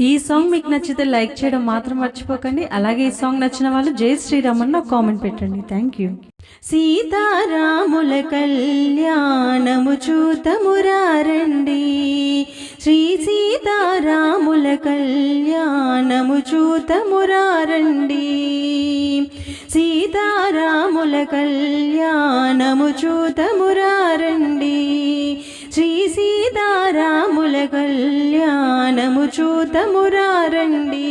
ఈ సాంగ్ మీకు నచ్చితే లైక్ చేయడం మాత్రం మర్చిపోకండి. అలాగే ఈ సాంగ్ నచ్చిన వాళ్ళు జై శ్రీరామ్ అని నాకు కామెంట్ పెట్టండి. థ్యాంక్ యూ సీతారాముల కళ్యాణము చూతమురారండి. శ్రీ సీతారాముల కళ్యాణము చూతమురారండి. సీతారాముల కళ్యాణము చూతమురారండి. చూతమురారండి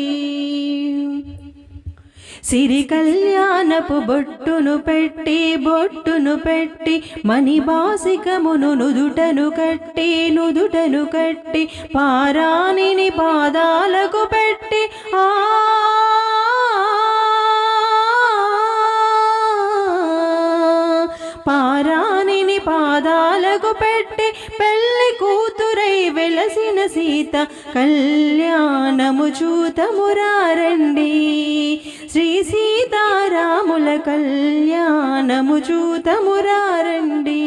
సిరి కళ్యాణపు బొట్టును పెట్టి బొట్టును పెట్టి మణిబాసికమును నుదుటను కట్టి నుదుటను కట్టి పారాణిని పాదాలకు పెట్టి ఆ పారా పాదాలకు పెట్టి పెళ్ళి కూతురై వెలసిన సీత కళ్యాణము చూతమురారండి. శ్రీ సీతారాముల కళ్యాణము చూతమురారండి.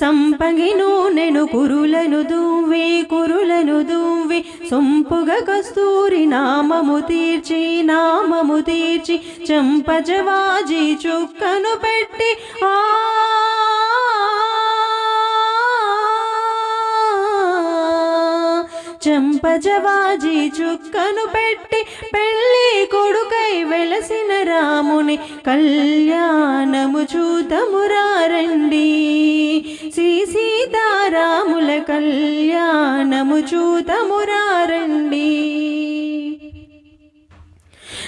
సంపగి నూనెను కురులను దువ్వి కురులను దువ్వి సొంపుగ కస్తూరి నామము తీర్చి నామము తీర్చి చంపజవాజి చుక్కను పెట్టి ఆ చంపజవాజీ చుక్కను పెట్టి పెళ్ళి కొడుకై వెలసిన రాముని కళ్యాణము చూతమురారండి శ్రీ సీతారాముల కళ్యాణము చూతమురారండి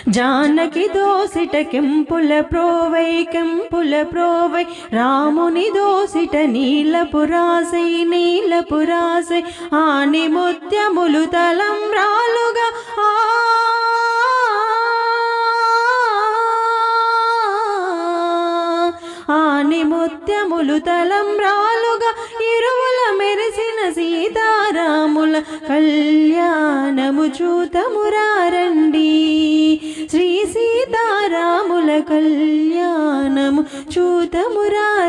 జానకి దోసిట కెంపుల ప్రోవై కెంపుల ప్రోవై. రాముని దోసిట నీలపు రాసై ఆని ముత్యములు తలం రాలుగా. ఆ ఆని ముత్యములు తలం రాలుగా. ఇరువుల మెరిసిన సీతారాముల కళ్యాణము చూతమురారండి. శ్రీ కళ్యాణము చూతమురారండి